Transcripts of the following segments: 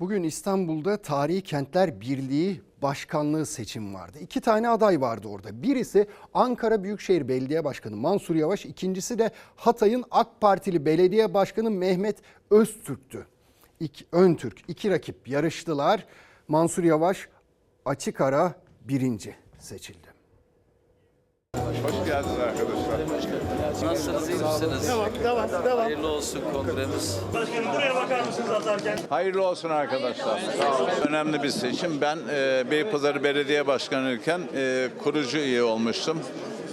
Bugün İstanbul'da Tarihi Kentler Birliği Başkanlığı seçim vardı. İki tane aday vardı orada. Birisi Ankara Büyükşehir Belediye Başkanı Mansur Yavaş, ikincisi de Hatay'ın AK Partili Belediye Başkanı Mehmet Öztürk'tü. İki, Öntürk. İki rakip yarıştılar. Mansur Yavaş açık ara birinci seçildi. Hoş geldiniz arkadaşlar. Nasılsınız, iyi misiniz? Devam, devam, devam. Hayırlı olsun kongremiz. Başkanım buraya bakar mısınız atarken? Hayırlı olsun arkadaşlar. Sağ olun. Önemli bir seçim. Ben e, Beypazarı Belediye Başkanı iken e, kurucu üye olmuştum.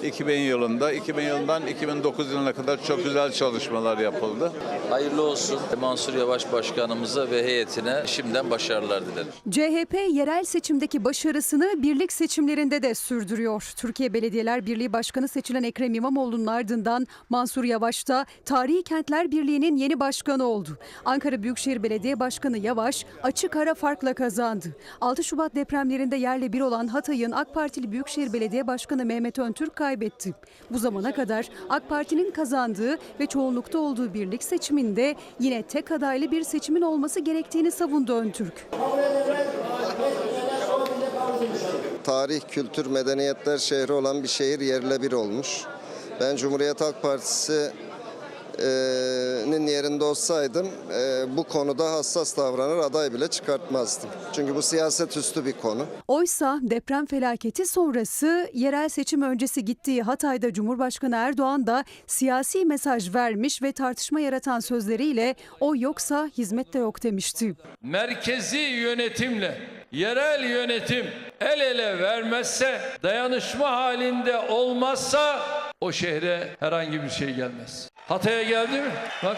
2000 yılında. 2000 yılından 2009 yılına kadar çok güzel çalışmalar yapıldı. Hayırlı olsun Mansur Yavaş Başkanımıza ve heyetine şimdiden başarılar dilerim. CHP yerel seçimdeki başarısını birlik seçimlerinde de sürdürüyor. Türkiye Belediyeler Birliği Başkanı seçilen Ekrem İmamoğlu'nun ardından Mansur Yavaş da Tarihi Kentler Birliği'nin yeni başkanı oldu. Ankara Büyükşehir Belediye Başkanı Yavaş açık ara farkla kazandı. 6 Şubat depremlerinde yerle bir olan Hatay'ın AK Partili Büyükşehir Belediye Başkanı Mehmet Öntürk kaybetti. Bu zamana kadar AK Parti'nin kazandığı ve çoğunlukta olduğu birlik seçiminde yine tek adaylı bir seçimin olması gerektiğini savundu Öntürk. tarih, kültür, medeniyetler şehri olan bir şehir yerle bir olmuş. Ben Cumhuriyet Halk Partisi'nin yerinde olsaydım e, bu konuda hassas davranır aday bile çıkartmazdım. Çünkü bu siyaset üstü bir konu. Oysa deprem felaketi sonrası yerel seçim öncesi gittiği Hatay'da Cumhurbaşkanı Erdoğan da siyasi mesaj vermiş ve tartışma yaratan sözleriyle o yoksa hizmet de yok demişti. merkezi yönetimle yerel yönetim el ele vermezse, dayanışma halinde olmazsa o şehre herhangi bir şey gelmez. Hatay'a geldi mi? Bak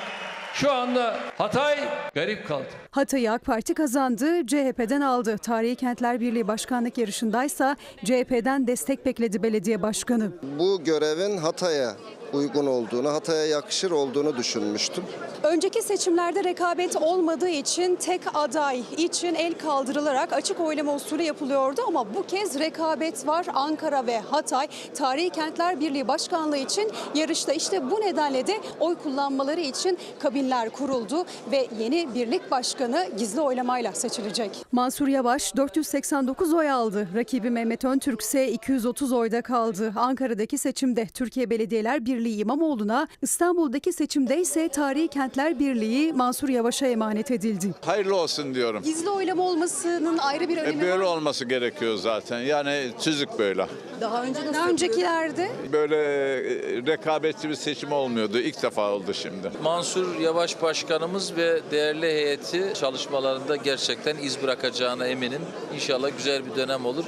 şu anda Hatay garip kaldı. Hatay'ı AK Parti kazandı, CHP'den aldı. Tarihi Kentler Birliği başkanlık yarışındaysa CHP'den destek bekledi belediye başkanı. Bu görevin Hatay'a uygun olduğunu, Hatay'a yakışır olduğunu düşünmüştüm. Önceki seçimlerde rekabet olmadığı için tek aday için el kaldırılarak açık oylama usulü yapılıyordu ama bu kez rekabet var. Ankara ve Hatay Tarihi Kentler Birliği Başkanlığı için yarışta. İşte bu nedenle de oy kullanmaları için kabinler kuruldu ve yeni birlik başkanı gizli oylamayla seçilecek. Mansur Yavaş 489 oy aldı. Rakibi Mehmet Öntürk ise 230 oyda kaldı. Ankara'daki seçimde Türkiye Belediyeler Birliği İmamoğlu'na, İstanbul'daki seçimde ise Tarihi Kentler Birliği Mansur Yavaş'a emanet edildi. Hayırlı olsun diyorum. Gizli oylama olmasının ayrı bir E, önemi böyle var. olması gerekiyor zaten. Yani tüzük böyle. Daha önce Daha öncekilerde Böyle e, rekabetçi bir seçim olmuyordu. İlk defa oldu şimdi. Mansur Yavaş Başkanımız ve değerli heyeti çalışmalarında gerçekten iz bırakacağına eminim. İnşallah güzel bir dönem olur.